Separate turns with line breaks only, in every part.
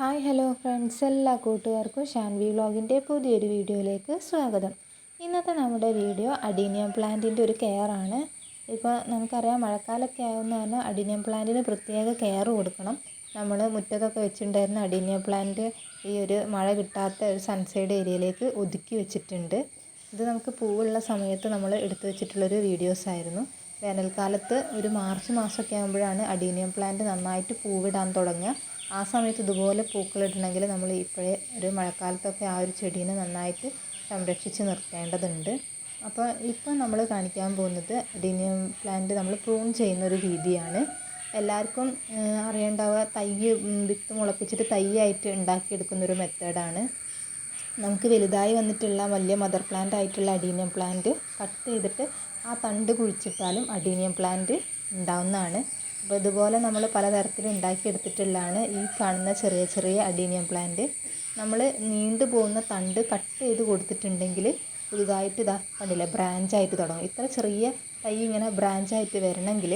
Hi hello friends എല്ലാ കൂട്ടുകാർക്കും ഷാൻവി വ്ളോഗിന്റെ പുതിയൊരു വീഡിയോയിലേക്ക് സ്വാഗതം. ഇന്നത്തെ നമ്മുടെ വീഡിയോ അഡീനിയം പ്ലാന്റിന്റെ ഒരു കെയർ ആണ് ഇപ്പോൾ നമുക്കറിയാം മഴക്കാലമൊക്കെ ആവുന്ന കാരണം അഡീനിയം പ്ലാന്റിന് പ്രത്യേക കെയർ കൊടുക്കണം. നമ്മൾ മുറ്റത്തൊക്കെ വെച്ചിട്ടുണ്ടായിരുന്ന അഡീനിയം പ്ലാന്റ് ഈ ഒരു മഴ കിട്ടാത്ത ഒരു സൺസൈഡ് ഏരിയയിലേക്ക് ഒതുക്കി വെച്ചിട്ടുണ്ട്. ഇത് നമുക്ക് പൂവുള്ള സമയത്ത് നമ്മൾ എടുത്തു വെച്ചിട്ടുള്ളൊരു വീഡിയോസ് ആയിരുന്നു. വേനൽക്കാലത്ത് ഒരു മാർച്ച് മാസമൊക്കെ ആകുമ്പോഴാണ് അഡീനിയം പ്ലാന്റ് നന്നായിട്ട് പൂവിടാൻ തുടങ്ങുക. ആ സമയത്ത് ഇതുപോലെ പൂക്കളിടണമെങ്കിൽ നമ്മൾ ഇപ്പോഴേ ഒരു മഴക്കാലത്തൊക്കെ ആ ഒരു ചെടീനെ നന്നായിട്ട് സംരക്ഷിച്ച് നിർത്തേണ്ടതുണ്ട്. അപ്പോൾ ഇപ്പം നമ്മൾ കാണിക്കാൻ പോകുന്നത് ഡിനിയം പ്ലാന്റ് നമ്മൾ പ്രൂൺ ചെയ്യുന്ന ഒരു രീതിയാണ്. എല്ലാവർക്കും അറിയേണ്ടാവുക തൈ വിത്ത് മുളപ്പിച്ചിട്ട് തൈയായിട്ട് ഉണ്ടാക്കിയെടുക്കുന്ന ഒരു മെത്തേഡാണ്. നമുക്ക് വലുതായി വന്നിട്ടുള്ള വലിയ മദർ പ്ലാന്റ് ആയിട്ടുള്ള അഡീനിയം പ്ലാന്റ് കട്ട് ചെയ്തിട്ട് ആ തണ്ട് കുഴിച്ചിട്ടാലും അഡീനിയം പ്ലാന്റ് ഉണ്ടാവുന്നതാണ്. അപ്പോൾ ഇതുപോലെ നമ്മൾ പലതരത്തിൽ ഉണ്ടാക്കിയെടുത്തിട്ടുള്ളതാണ് ഈ കാണുന്ന ചെറിയ ചെറിയ അഡീനിയം പ്ലാന്റ്. നമ്മൾ നീണ്ടു പോകുന്ന തണ്ട് കട്ട് ചെയ്ത് കൊടുത്തിട്ടുണ്ടെങ്കിൽ പുതുതായിട്ട് ഇതാ കണ്ടില്ലേ ബ്രാഞ്ചായിട്ട് തുടങ്ങും. ഇത്ര ചെറിയ തൈ ഇങ്ങനെ ബ്രാഞ്ചായിട്ട് വരണമെങ്കിൽ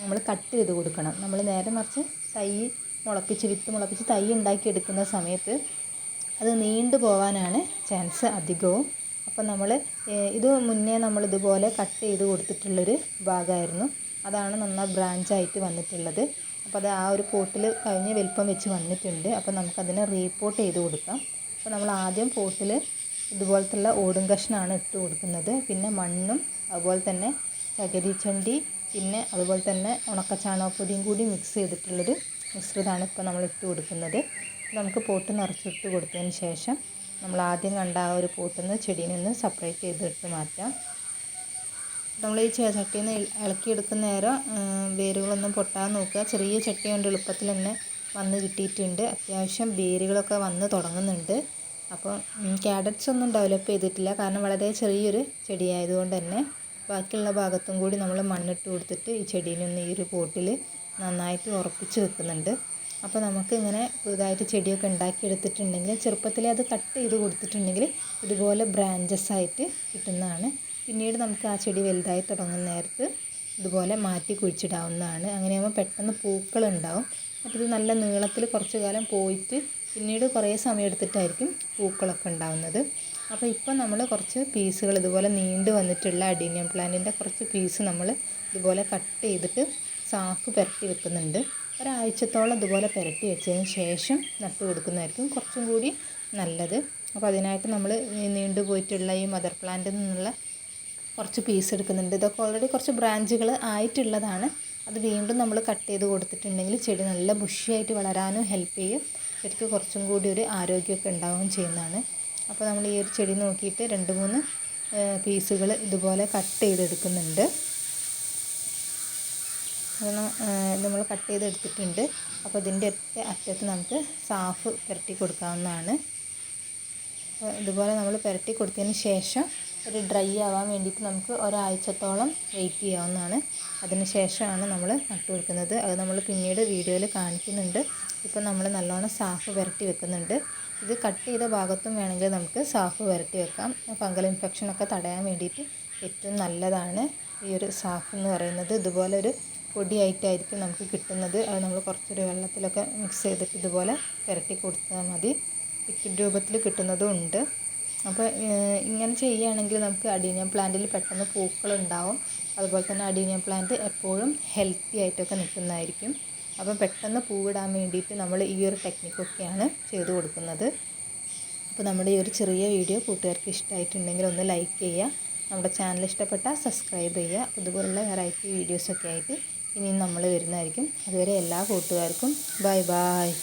നമ്മൾ കട്ട് ചെയ്ത് കൊടുക്കണം. നമ്മൾ നേരെ മറിച്ച് തൈ മുളപ്പിച്ച് വിത്ത് മുളപ്പിച്ച് തൈ ഉണ്ടാക്കിയെടുക്കുന്ന സമയത്ത് അത് നീണ്ടു പോകാനാണ് ചാൻസ് അധികവും. അപ്പം നമ്മൾ ഇത് മുന്നേ നമ്മൾ ഇതുപോലെ കട്ട് ചെയ്ത് കൊടുത്തിട്ടുള്ളൊരു ഭാഗമായിരുന്നു. അതാണ് നന്നായി ബ്രാഞ്ചായിട്ട് വന്നിട്ടുള്ളത്. അപ്പോൾ അത് ആ ഒരു പോട്ടിൽ കഴിഞ്ഞ വലിപ്പം വെച്ച് വന്നിട്ടുണ്ട്. അപ്പോൾ നമുക്കതിനെ റീപോർട്ട് ചെയ്ത് കൊടുക്കാം. അപ്പോൾ നമ്മൾ ആദ്യം പോട്ടിൽ ഇതുപോലത്തുള്ള ഓടും കഷ്ണമാണ് ഇട്ട് കൊടുക്കുന്നത്. പിന്നെ മണ്ണും അതുപോലെ തന്നെ ചകിരിച്ചണ്ടി പിന്നെ അതുപോലെ തന്നെ ഉണക്ക ചാണകപ്പൊടിയും കൂടി മിക്സ് ചെയ്തിട്ടുള്ളൊരു മിശ്രിതമാണ് ഇപ്പോൾ നമ്മൾ ഇട്ട് കൊടുക്കുന്നത്. നമുക്ക് പോട്ട് നിറച്ചിട്ട് കൊടുത്തതിന് ശേഷം നമ്മൾ ആദ്യം കണ്ട ആ ഒരു പോട്ടിൽ നിന്ന് ചെടിയിൽ നിന്ന് സെപ്പറേറ്റ് ചെയ്തിട്ട് മാറ്റാം. നമ്മൾ ഈ ചട്ടിയിൽ നിന്ന് ഇളക്കിയെടുക്കുന്ന നേരം വേരുകളൊന്നും പൊട്ടാതെ നോക്കുക. ചെറിയ ചട്ടി കൊണ്ട് എളുപ്പത്തിൽ തന്നെ വന്ന് കിട്ടിയിട്ടുണ്ട്. അത്യാവശ്യം വേരുകളൊക്കെ വന്ന് തുടങ്ങുന്നുണ്ട്. അപ്പോൾ ക്യാഡറ്റ്സ് ഒന്നും ഡെവലപ്പ് ചെയ്തിട്ടില്ല. കാരണം വളരെ ചെറിയൊരു ചെടിയായതുകൊണ്ട് തന്നെ ബാക്കിയുള്ള ഭാഗത്തും കൂടി നമ്മൾ മണ്ണിട്ട് കൊടുത്തിട്ട് ഈ ചെടീനൊന്ന് ഈ ഒരു പോട്ടിൽ നന്നായിട്ട് ഉറപ്പിച്ച് വെക്കുന്നുണ്ട്. അപ്പോൾ നമുക്ക് ഇങ്ങനെ പുതുതായിട്ട് ചെടിയൊക്കെ ഉണ്ടാക്കിയെടുത്തിട്ടുണ്ടെങ്കിൽ ചെറുപ്പത്തിലേ അത് കട്ട് ചെയ്ത് കൊടുത്തിട്ടുണ്ടെങ്കിൽ ഇതുപോലെ ബ്രാഞ്ചസ് ആയിട്ട് കിട്ടുന്നതാണ് പിന്നീട് നമുക്ക് ആ ചെടി വലുതായി തുടങ്ങുന്ന നേരത്ത് ഇതുപോലെ മാറ്റി കുഴിച്ചിടാവുന്നതാണ്. അങ്ങനെയാകുമ്പോൾ പെട്ടെന്ന് പൂക്കൾ പൂക്കളുണ്ടാവും ഇത് നല്ല നീളത്തിൽ കുറച്ച് കാലം പോയിട്ട് പിന്നീട് കുറേ സമയം എടുത്തിട്ടായിരിക്കും പൂക്കളൊക്കെ ഉണ്ടാവുന്നത്. അപ്പോൾ ഇപ്പോൾ നമ്മൾ കുറച്ച് പീസുകൾ ഇതുപോലെ നീണ്ടു വന്നിട്ടുള്ള അഡീനിയം പ്ലാന്റിന്റെ കുറച്ച് പീസ് നമ്മൾ ഇതുപോലെ കട്ട് ചെയ്തിട്ട് സാഫ് പുരട്ടി വെക്കുന്നുണ്ട്. ഒരാഴ്ചത്തോളം ഇതുപോലെ പുരട്ടി വെച്ചതിന് ശേഷം നട്ട് കൊടുക്കുന്നതായിരിക്കും കുറച്ചും കൂടി നല്ലത്. അപ്പോൾ അതിനായിട്ട് നമ്മൾ നീണ്ടു പോയിട്ടുള്ള ഈ മദർ പ്ലാന്റിൽ നിന്നുള്ള കുറച്ച് പീസ് എടുക്കുന്നുണ്ട്. ഇതൊക്കെ ഓൾറെഡി കുറച്ച് ബ്രാഞ്ചുകൾ ആയിട്ടുള്ളതാണ്. അത് വീണ്ടും നമ്മൾ കട്ട് ചെയ്ത് കൊടുത്തിട്ടുണ്ടെങ്കിൽ ചെടി നല്ല ബുഷിയായിട്ട് വളരാനും ഹെൽപ്പ് ചെയ്യും. ചെടിക്ക് കുറച്ചും കൂടി ഒരു ആരോഗ്യമൊക്കെ ഉണ്ടാവുകയും ചെയ്യുന്നതാണ്. അപ്പോൾ നമ്മൾ ഈ ഒരു ചെടി നോക്കിയിട്ട് രണ്ട് മൂന്ന് പീസുകൾ ഇതുപോലെ കട്ട് ചെയ്തെടുക്കുന്നുണ്ട്. നമ്മൾ കട്ട് ചെയ്തെടുത്തിട്ടുണ്ട്. അപ്പോൾ ഇതിന്റെ ഒറ്റ അറ്റത്ത് നമുക്ക് സാഫ് പുരട്ടി കൊടുക്കാവുന്നതാണ്. ഇതുപോലെ നമ്മൾ പുരട്ടി കൊടുത്തതിന് ശേഷം ഒരു ഡ്രൈ ആവാൻ വേണ്ടിയിട്ട് നമുക്ക് ഒരാഴ്ചത്തോളം വെയിറ്റ് ചെയ്യാവുന്നതാണ്. അതിന് ശേഷമാണ് നമ്മൾ നട്ടു കൊടുക്കുന്നത് അത് നമ്മൾ പിന്നീട് വീഡിയോയിൽ കാണിക്കുന്നുണ്ട്. ഇപ്പം നമ്മൾ നല്ലോണം സാഫ് പുരട്ടി വെക്കുന്നുണ്ട്. ഇത് കട്ട് ചെയ്ത ഭാഗത്തും വേണമെങ്കിൽ നമുക്ക് സാഫ് പുരട്ടി വെക്കാം. ഫംഗൽ ഇൻഫെക്ഷനൊക്കെ തടയാൻ വേണ്ടിയിട്ട് ഏറ്റവും നല്ലതാണ് ഈ ഒരു സാഫ് എന്ന് പറയുന്നത്. ഇതുപോലെ ഒരു പൊടിയായിട്ടായിരിക്കും നമുക്ക് കിട്ടുന്നത്. അത് നമ്മൾ കുറച്ചൊരു വെള്ളത്തിലൊക്കെ മിക്സ് ചെയ്തിട്ട് ഇതുപോലെ പുരട്ടി കൊടുത്താൽ മതി. ലിക്വിഡ് രൂപത്തിൽ കിട്ടുന്നതും ഉണ്ട്. അപ്പോൾ ഇങ്ങനെ ചെയ്യുകയാണെങ്കിൽ നമുക്ക് അഡീനിയം പ്ലാന്റിൽ പെട്ടെന്ന് പൂക്കളുണ്ടാവും. അതുപോലെ തന്നെ അഡീനിയം പ്ലാന്റ് എപ്പോഴും ഹെൽത്തി ആയിട്ടൊക്കെ നിൽക്കുന്നതായിരിക്കും. അപ്പം പെട്ടെന്ന് പൂവിടാൻ വേണ്ടിയിട്ട് നമ്മൾ ഈ ഒരു ടെക്നിക്കൊക്കെയാണ് ചെയ്തു കൊടുക്കുന്നത്. അപ്പോൾ നമ്മുടെ ഈ ഒരു ചെറിയ വീഡിയോ കൂട്ടുകാർക്ക് ഇഷ്ടമായിട്ടുണ്ടെങ്കിൽ ഒന്ന് ലൈക്ക് ചെയ്യുക. നമ്മുടെ ചാനൽ ഇഷ്ടപ്പെട്ടാൽ സബ്സ്ക്രൈബ് ചെയ്യുക. ഇതുപോലുള്ള വെറൈറ്റി വീഡിയോസൊക്കെ ആയിട്ട് ഇനിയും നമ്മൾ വരുന്നതായിരിക്കും. അതുവരെ എല്ലാ കൂട്ടുകാർക്കും ബൈ ബായ്